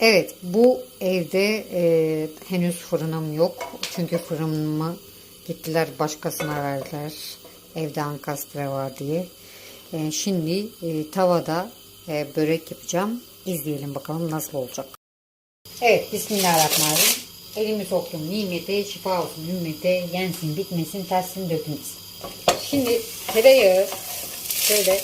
Evet bu evde e, henüz fırınım yok. Çünkü fırınımı gittiler başkasına verdiler. Evde ankastre var diye. E, şimdi e, tavada e, börek yapacağım. İzleyelim bakalım nasıl olacak. Evet Bismillahirrahmanirrahim. Elimi soktum nimete, şifa olsun ümmete, yensin bitmesin, tersin dökülmesin. Şimdi tereyağı şöyle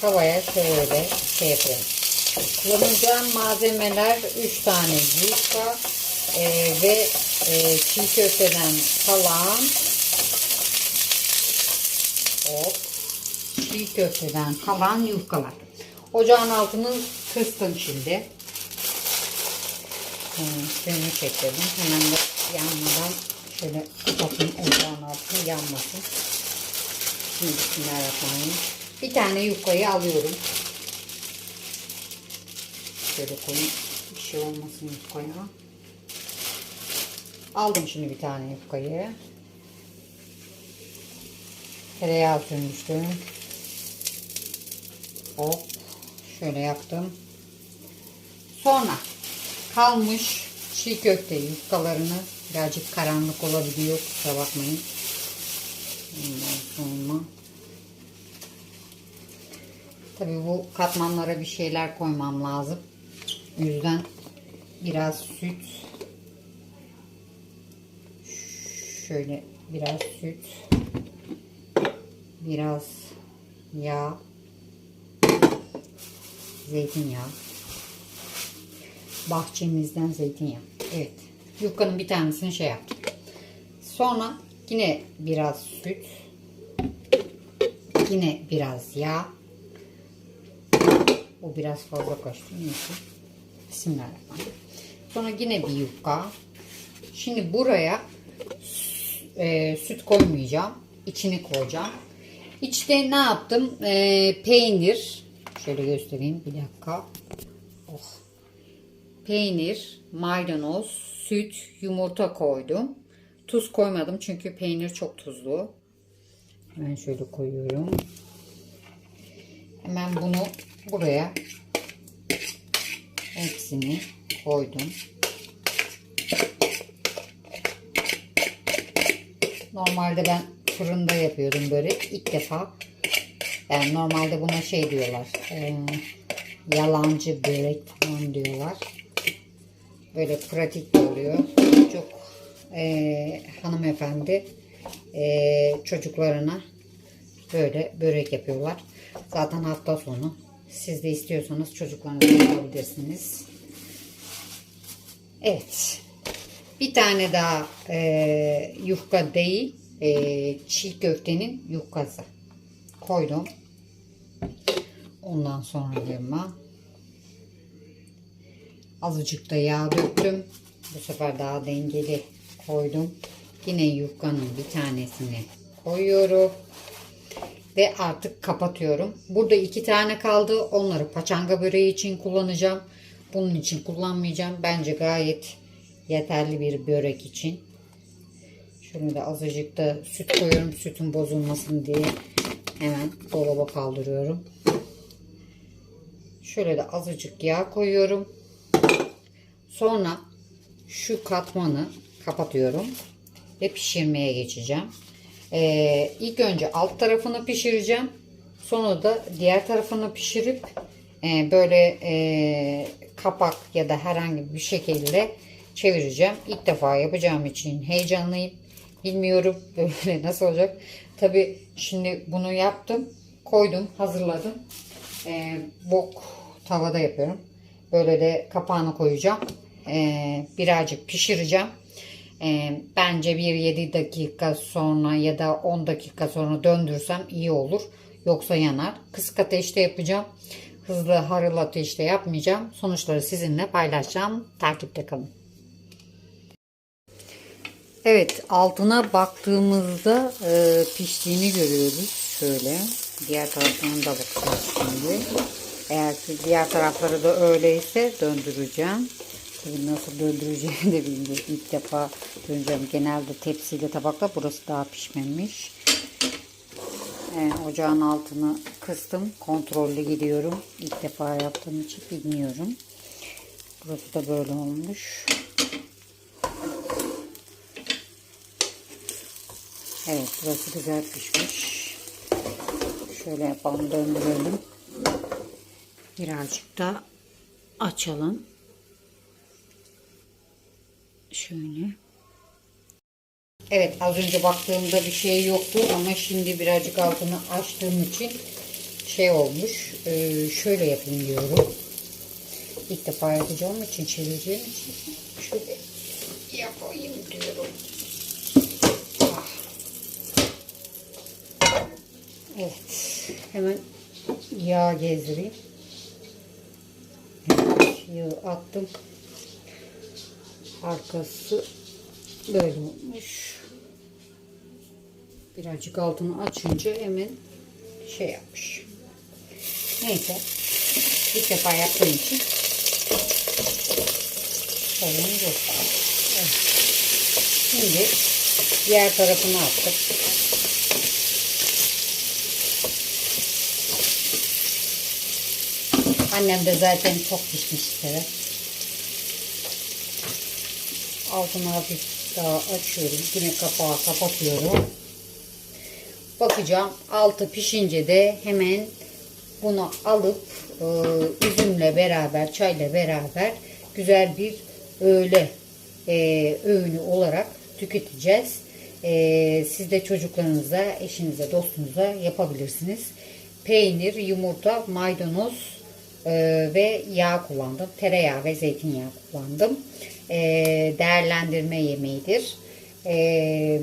tavaya şöyle şey yapıyorum. Kullanacağım malzemeler 3 tane yufka e, ve e, çiğ köfteden kalan hop, çiğ köfteden kalan yufkalar. Ocağın altını kıstım şimdi. Suyunu çektirdim. Hemen de yanmadan şöyle kapatayım ocağın altını yanmasın. Şimdi bismillahirrahmanirrahim. Bir tane yufkayı alıyorum. Şöyle koyayım. Bir şey olmasın yufkaya. Aldım şimdi bir tane yufkayı. Tereyağı sürmüştüm. Hop. Şöyle yaptım. Sonra kalmış çiğ köfte yufkalarını birazcık karanlık olabiliyor. Kusura bakmayın. Ondan sonra Tabii bu katmanlara bir şeyler koymam lazım. Yüzden biraz süt. Şöyle biraz süt. Biraz yağ. Zeytinyağı. Bahçemizden zeytinyağı. Evet. Yufkanın bir tanesini şey yaptım sonra yine biraz süt. Yine biraz yağ. O biraz fazla kaçtı neyse Bismillahirrahmanirrahim sonra yine bir yufka. Şimdi buraya e, süt koymayacağım. İçini koyacağım. İçte ne yaptım? E, peynir. Şöyle göstereyim bir dakika. Oh. Peynir, maydanoz, süt, yumurta koydum. Tuz koymadım çünkü peynir çok tuzlu. Hemen şöyle koyuyorum. Hemen bunu buraya hepsini koydum. Normalde ben fırında yapıyordum börek. İlk defa yani normalde buna şey diyorlar. e, yalancı börek falan diyorlar. Böyle pratik oluyor. Çok e, hanımefendi e, çocuklarına böyle börek yapıyorlar. Zaten hafta sonu. Siz de istiyorsanız çocuklarınızı yapabilirsiniz. Evet. Bir tane daha e, yufka değil. E, çiğ köftenin yufkası. Koydum. Ondan sonra yanıma azıcık da yağ döktüm. Bu sefer daha dengeli koydum. Yine yufkanın bir tanesini koyuyorum. Ve artık kapatıyorum. Burada iki tane kaldı. Onları paçanga böreği için kullanacağım. Bunun için kullanmayacağım. Bence gayet yeterli bir börek için. Şunu da azıcık da süt koyuyorum. Sütün bozulmasın diye hemen dolaba kaldırıyorum. Şöyle de azıcık yağ koyuyorum. Sonra şu katmanı kapatıyorum ve pişirmeye geçeceğim. Ee, ilk önce alt tarafını pişireceğim. Sonra da diğer tarafını pişirip e, böyle e, kapak ya da herhangi bir şekilde çevireceğim. İlk defa yapacağım için heyecanlıyım. Bilmiyorum böyle nasıl olacak. Tabi şimdi bunu yaptım. Koydum, hazırladım. Ee, bok tavada yapıyorum. Böyle de kapağını koyacağım. Ee, birazcık pişireceğim. Ee, bence bir 7 dakika sonra ya da 10 dakika sonra döndürsem iyi olur. Yoksa yanar. Kısık ateşte yapacağım. Hızlı harıl ateşte yapmayacağım. Sonuçları sizinle paylaşacağım. Takipte kalın. Evet altına baktığımızda e, piştiğini görüyoruz. Şöyle diğer tarafına da bakacağız şimdi. Eğer diğer tarafları da öyleyse döndüreceğim. Tabii nasıl döndüreceğimi de bilmiyorum. İlk defa döneceğim. Genelde tepsiyle tabakla burası daha pişmemiş. Ee, ocağın altını kıstım. Kontrollü gidiyorum. İlk defa yaptığım için bilmiyorum. Burası da böyle olmuş. Evet burası güzel pişmiş. Şöyle yapalım döndürelim. Birazcık da açalım. Şöyle. Evet az önce baktığımda bir şey yoktu ama şimdi birazcık altını açtığım için şey olmuş. Ee, şöyle yapayım diyorum. İlk defa yapacağım için çevireceğim için şöyle yapayım diyorum. Ah. Evet. Hemen yağ gezdireyim. Evet, attım. Arkası böyle olmuş. Birazcık altını açınca hemen şey yapmış. Neyse. İlk defa yaptığım için sorun yok. Evet. Şimdi diğer tarafını attık. Annem de zaten çok pişmiş sever. Altını hafif daha açıyorum. Yine kapağı kapatıyorum. Bakacağım. Altı pişince de hemen bunu alıp e, üzümle beraber, çayla beraber güzel bir öğle e, öğünü olarak tüketeceğiz. E, siz de çocuklarınıza, eşinize, dostunuza yapabilirsiniz. Peynir, yumurta, maydanoz e, ve yağ kullandım. Tereyağı ve zeytinyağı kullandım. E, değerlendirme yemeğidir. E,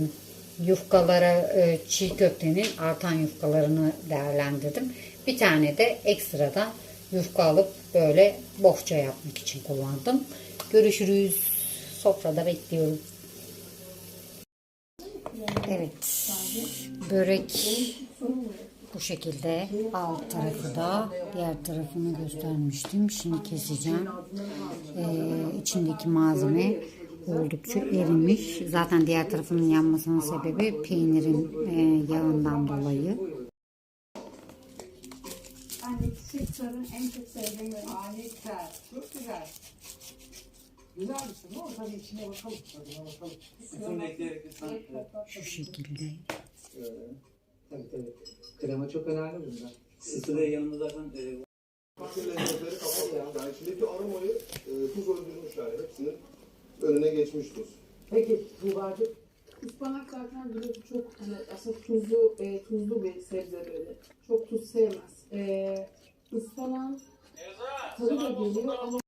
yufkalara e, çiğ köftenin artan yufkalarını değerlendirdim. Bir tane de ekstradan yufka alıp böyle bohça yapmak için kullandım. Görüşürüz. Sofrada bekliyorum. Evet. Börek bu şekilde alt tarafı da diğer tarafını göstermiştim. Şimdi keseceğim. Ee, içindeki malzeme oldukça erimiş. Zaten diğer tarafının yanmasının sebebi peynirin e, yağından dolayı. Sektörün en çok sevdiğim. Harika. Çok güzel. Güzel misin? Ne hadi içine bakalım. Tadına bakalım. Şu şekilde. Tabii tabii. Krema çok önemli bunda. Sıfır ve yanında zaten e, kapatmayan, yani içindeki aromayı e, tuz öldürmüşler. Hepsini önüne geçmiş tuz. Peki Tuğba'cığım Ispanak zaten biliyorsun çok hani aslında tuzlu, e, tuzlu bir sebze böyle. Çok tuz sevmez. E, ıspanağın tadı da geliyor ama